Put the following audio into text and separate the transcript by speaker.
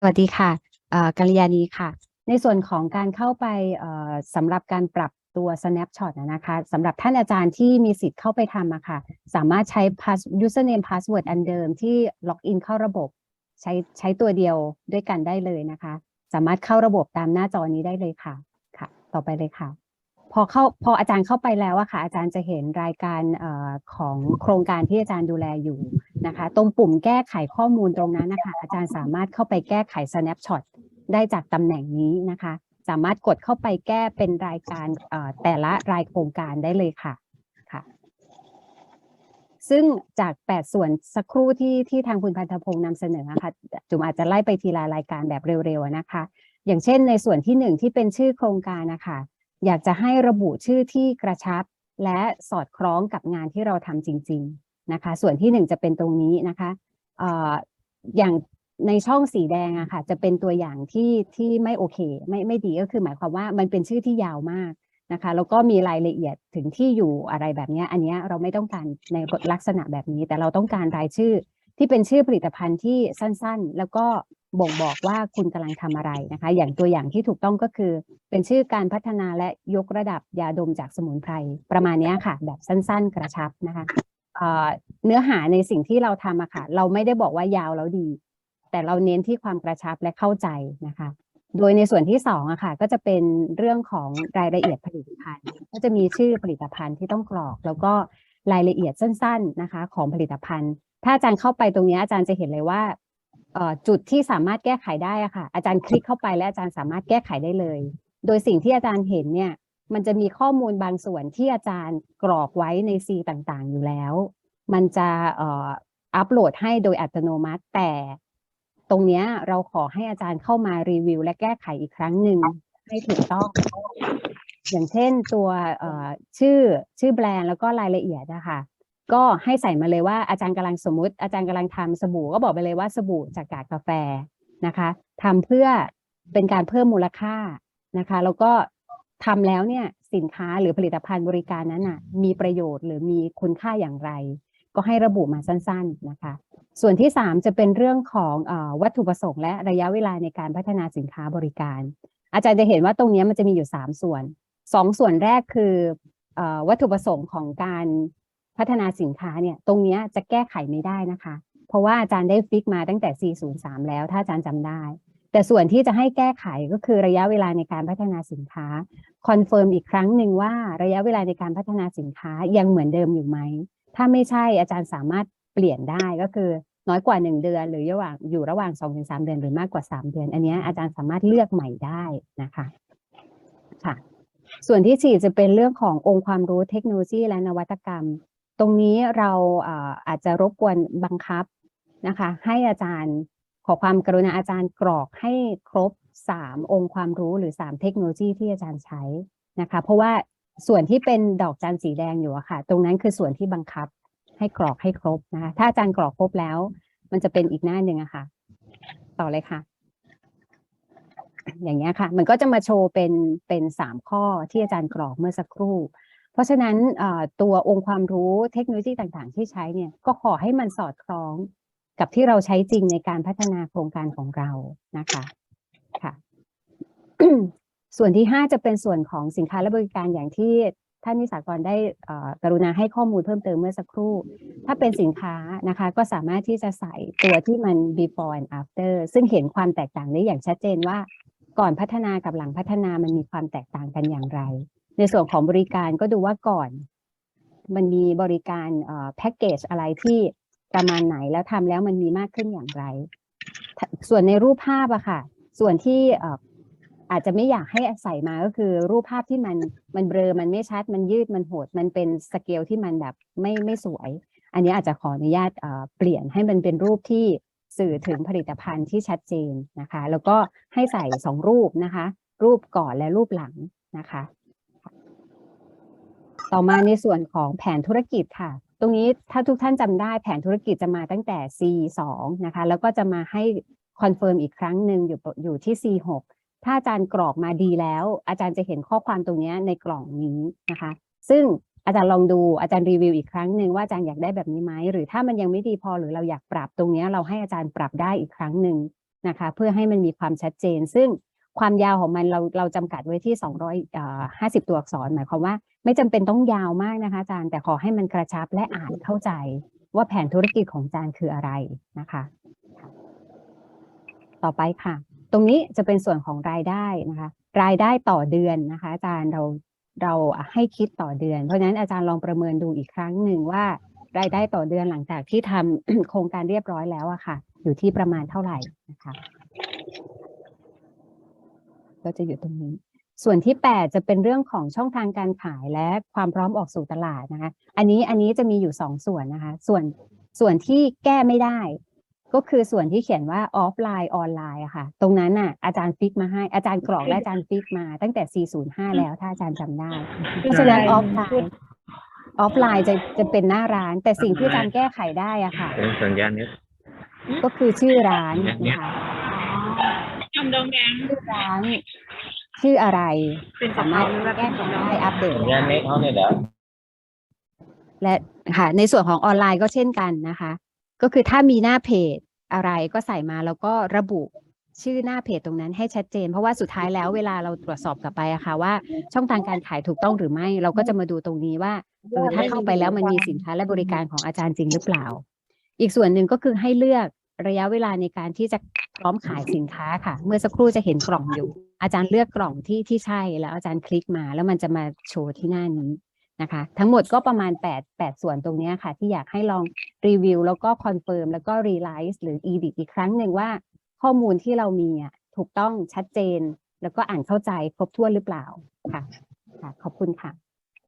Speaker 1: สวัสดีค่ะกัลยาณีค่ะ ในส่วนของการเข้าไปสำหรับการปรับตัว snapshot นะคะสำหรับท่านอาจารย์ที่มีสิทธิ์เข้าไปทำอะค่ะ สามารถใช้ pass username password อันเดิมที่ล็อกอินเข้าระบบ ใช้ใช้ตัวเดียวด้วยกันได้เลยนะคะ สามารถเข้าระบบตามหน้าจอนี้ได้เลยค่ะค่ะ ต่อไปเลยค่ะ พอเข้าพออาจารย์เข้าไปแล้วอะค่ะ อาจารย์จะเห็นรายการอของโครงการที่อาจารย์ดูแลอยู่ นะคะ ตรงปุ่มแก้ไขข้อมูลตรงนั้นนะคะ อาจารย์สามารถเข้าไปแก้ไข snapshot ได้จากตำแหน่งนี้นะคะ สามารถกดเข้าไปแก้เป็นรายการแต่ละรายโครงการได้เลยค่ะค่ะ ซึ่งจาก 8 ส่วนสักครู่ที่ที่ทางคุณพันธพงศ์นำเสนออะค่ะจุ๋มอาจจะไล่ไปทีละรายการแบบเร็วๆนะคะ อย่างเช่นในส่วนที่หนึ่งที่เป็นชื่อโครงการนะคะอยากจะให้ระบุชื่อที่กระชับและสอดคล้องกับงานที่เราทำจริง ๆ นะคะ ส่วนที่หนึ่งจะเป็นตรงนี้นะคะออย่างในช่องสีแดงอะค่ะ จะเป็นตัวอย่างที่ที่ไม่โอเค ไม่ไม่ดีก็คือหมายความว่ามันเป็นชื่อที่ยาวมากนะคะแล้วก็มีรายละเอียดถึงที่อยู่อะไรแบบนี้ อันเนี้ยเราไม่ต้องการในลักษณะแบบนี้ แต่เราต้องการรายชื่อที่เป็นชื่อผลิตภัณฑ์ที่สั้นๆ แล้วก็บ่งบอกว่าคุณกำลังทำอะไรนะคะ อย่างตัวอย่างที่ถูกต้องก็คือ เป็นชื่อการพัฒนาและยกระดับยาดมจากสมุนไพรประมาณเนี้ยค่ะ แบบสั้นๆ กระชับนะคะ เนื้อหาในสิ่งที่เราทำอะค่ะ เราไม่ได้บอกว่ายาวแล้วดี แต่เราเน้นที่ความกระชับและเข้าใจนะคะ โดยในส่วนที่สองอะค่ะ ก็จะเป็นเรื่องของรายละเอียดผลิตภัณฑ์ ก็จะมีชื่อผลิตภัณฑ์ที่ต้องกรอก แล้วก็รายละเอียดสั้น ๆนะคะ ของผลิตภัณฑ์ ถ้าอาจารย์เข้าไปตรงนี้อาจารย์จะเห็นเลยว่าจุดที่สามารถแก้ไขได้อะค่ะ อาจารย์คลิกเข้าไปและอาจารย์สามารถแก้ไขได้เลย โดยสิ่งที่อาจารย์เห็นเนี่ย มันจะมีข้อมูลบางส่วนที่อาจารย์กรอกไว้ในซีต่างๆ อยู่แล้ว มันจะเอ่ออัปโหลดให้โดยอัตโนมัติ แต่ตรงเนี้ยเราขอให้อาจารย์เข้ามารีวิว และแก้ไขอีกครั้งหนึ่งให้ถูกต้อง อย่างเช่นตัวเอ่อชื่อชื่อแบรนด์แล้วก็รายละเอียดนะคะก็ให้ใส่มาเลยว่าอาจารย์กำลังสมมุติ อาจารย์กำลังทำสบู่ก็บอกไปเลยว่าสบู่จากกากกาแฟนะคะทำเพื่อเป็นการเพิ่มมูลค่านะคะ แล้วก็ ทำแล้วเนี่ยสินค้าหรือผลิตภัณฑ์บริการนั้นน่ะมีประโยชน์หรือมีคุณค่าอย่างไร ก็ให้ระบุมาสั้นๆนะคะ ส่วนที่ 3 จะเป็นเรื่องของเออวัตถุประสงค์และระยะเวลาในการพัฒนาสินค้าบริการ อาจารย์จะเห็นว่าตรงเนี้ยมันจะมีอยู่ 3 ส่วน 2 ส่วนแรกคือเออวัตถุประสงค์ของการพัฒนาสินค้าเนี่ยตรงเนี้ยจะแก้ไขไม่ได้นะคะ เพราะว่าอาจารย์ได้ฟิกมาตั้งแต่ 403 แล้วถ้าอาจารย์จำได้ แต่ส่วนที่จะให้แก้ไขก็คือระยะเวลาในการพัฒนาสินค้าคอนเฟิร์มอีกครั้งหนึ่งว่าระยะเวลาในการพัฒนาสินค้ายังเหมือนเดิมอยู่ไหม ถ้าไม่ใช่อาจารย์สามารถเปลี่ยนได้ก็คือน้อยกว่า 1 เดือน หรือระหว่างอยู่ระหว่าง 2-3 เดือนหรือมากกว่า 3 เดือน อันนี้อาจารย์สามารถเลือกใหม่ได้นะคะค่ะส่วนที่สี่จะเป็นเรื่องขององค์ความรู้เทคโนโลยีและนวัตกรรม ตรงนี้เราอาจจะรบกวนบังคับนะคะ ให้อาจารย์ ขอความกรุณาอาจารย์กรอกให้ครบ 3 องค์ความรู้หรือ 3 เทคโนโลยีที่อาจารย์ใช้นะคะ เพราะว่าส่วนที่เป็นดอกจันสีแดงอยู่อะค่ะ ตรงนั้นคือส่วนที่บังคับให้กรอกให้ครบนะคะ ถ้าอาจารย์กรอกครบแล้ว มันจะเป็นอีกหน้าหนึ่งอะค่ะ ต่อเลยค่ะ อย่างเงี้ยค่ะ มันก็จะมาโชว์เป็นเป็นสามข้อที่อาจารย์กรอกเมื่อสักครู่ เพราะฉะนั้นตัวองค์ความรู้เทคโนโลยีต่างๆ ที่ใช้เนี่ยก็ขอให้มันสอดคล้อง กับที่เราใช้จริงในการพัฒนาโครงการของเรานะคะค่ะ ส่วนที่ 5 จะเป็นส่วนของสินค้าและบริการอย่างที่ท่านนิสากรได้กรุณาให้ข้อมูลเพิ่มเติมเมื่อสักครู่ ถ้าเป็นสินค้านะคะ ก็สามารถที่จะใส่ตัวที่มัน before and after ซึ่งเห็นความแตกต่างได้อย่างชัดเจนว่าก่อนพัฒนากับหลังพัฒนามันมีความแตกต่างกันอย่างไร ในส่วนของบริการก็ดูว่าก่อน มันมีบริการแพ็กเกจอะไรที่ ประมาณไหนแล้วทำแล้วมันมีมากขึ้นอย่างไร ส่วนในรูปภาพอะค่ะ ส่วนที่อาจจะไม่อยากให้ใส่มาก็คือรูปภาพที่มันมันเบลอมันไม่ชัดมันยืดมันโหด มันเป็นสเกลที่มันแบบไม่ไม่สวย อันนี้อาจจะขออนุญาตเปลี่ยนให้มันเป็นรูปที่สื่อถึงผลิตภัณฑ์ที่ชัดเจนนะคะ แล้วก็ให้ใส่สองรูปนะคะ รูปก่อนและรูปหลังนะคะ ต่อมาในส่วนของแผนธุรกิจค่ะ ตรงนี้ถ้าทุกท่านจำได้แผนธุรกิจจะมาตั้งแต่ C2 นะคะแล้วก็จะมาให้คอนเฟิร์มอีกครั้งหนึ่งอยู่อยู่ที่ C6 ถ้าอาจารย์กรอกมาดีแล้ว อาจารย์จะเห็นข้อความตรงนี้ในกล่องนี้นะคะ ซึ่งอาจารย์ลองดูอาจารย์รีวิวอีกครั้งหนึ่งว่าอาจารย์อยากได้แบบนี้ไหมหรือถ้ามันยังไม่ดีพอหรือเราอยากปรับตรงนี้เราให้อาจารย์ปรับได้อีกครั้งหนึ่งนะคะ เพื่อให้มันมีความชัดเจน ซึ่ง ความยาวของมันเราเราจำกัดไว้ที่ 250 ตัวอักษร หมายความว่า ไม่จำเป็นต้องยาวมากนะคะอาจารย์แต่ขอให้มันกระชับและอ่านเข้าใจ ว่าแผนธุรกิจของอาจารย์คืออะไรนะคะ ต่อไปค่ะ ตรงนี้จะเป็นส่วนของรายได้นะคะ รายได้ต่อเดือนนะคะ อาจารย์เราเราให้คิดต่อเดือน เพราะฉะนั้นอาจารย์ลองประเมินดูอีกครั้งหนึ่งว่ารายได้ต่อเดือนหลังจากที่ทำโครงการเรียบร้อยแล้วอะค่ะ อยู่ที่ประมาณเท่าไหร่นะคะ ก็จะอยู่ตรงนี้ ส่วนที่ 8 จะเป็นเรื่องของช่องทางการขายและความพร้อมออกสู่ตลาดนะคะ อันนี้อันนี้จะมีอยู่ 2 ส่วนนะคะ ส่วนส่วนที่แก้ไม่ได้ ก็คือส่วนที่เขียนว่าออฟไลน์ออนไลน์อะค่ะ ตรงนั้นน่ะอาจารย์ฟิกมาให้อาจารย์กรอกและอาจารย์ฟิกมาตั้งแต่ 405 แล้วถ้าอาจารย์จำได้เพราะฉะนั้นออฟไลน์ออฟไลน์จะจะเป็นหน้าร้าน แต่สิ่งที่อาจารย์แก้ไขได้อะค่ะ
Speaker 2: เป็นสัญญาณนี้
Speaker 1: ก็คือชื่อร้าน
Speaker 2: เนี่ย
Speaker 1: นะคะ
Speaker 3: จำดองแดง
Speaker 1: ชื่อร้านชื่ออะไร
Speaker 3: เป็นกะ
Speaker 1: สา
Speaker 3: เพ
Speaker 1: มาร
Speaker 3: รา
Speaker 1: ถ
Speaker 3: หรือว่า
Speaker 1: แก้
Speaker 3: เป็น
Speaker 1: ไข
Speaker 3: กะเพรา
Speaker 1: ได้อัปเดต
Speaker 2: สัญญาณนี้เขาเนี่ยเดี๋ยว
Speaker 1: และค่ะในส่วนของออนไลน์ก็เช่นกันนะคะ ก็คือถ้ามีหน้าเพจอะไรก็ใส่มาแล้วก็ระบุชื่อหน้าเพจตรงนั้นให้ชัดเจน เพราะว่าสุดท้ายแล้วเวลาเราตรวจสอบกลับไปอะค่ะว่าช่องทางการขายถูกต้องหรือไม่ เราก็จะมาดูตรงนี้ว่าเออถ้าเข้าไปแล้วมันมีสินค้าและบริการของอาจารย์จริงหรือเปล่า อีกส่วนหนึ่งก็คือให้เลือกระยะเวลาในการที่จะ พร้อมขายสินค้าค่ะ เมื่อสักครู่จะเห็นกล่องอยู่ อาจารย์เลือกกล่องที่ที่ใช่แล้วอาจารย์คลิกมา แล้วมันจะมาโชว์ที่หน้านี้นะคะ ทั้งหมดก็ประมาณ 8 8 ส่วนตรงนี้ค่ะ ที่อยากให้ลองรีวิวแล้วก็คอนเฟิร์มแล้วก็รีไลซ์หรือ edit อีกครั้งหนึ่งว่า ข้อมูลที่เรามีถูกต้องชัดเจน แล้วก็อ่านเข้าใจครบถ้วนหรือเปล่าค่ะขอบคุณค่ะ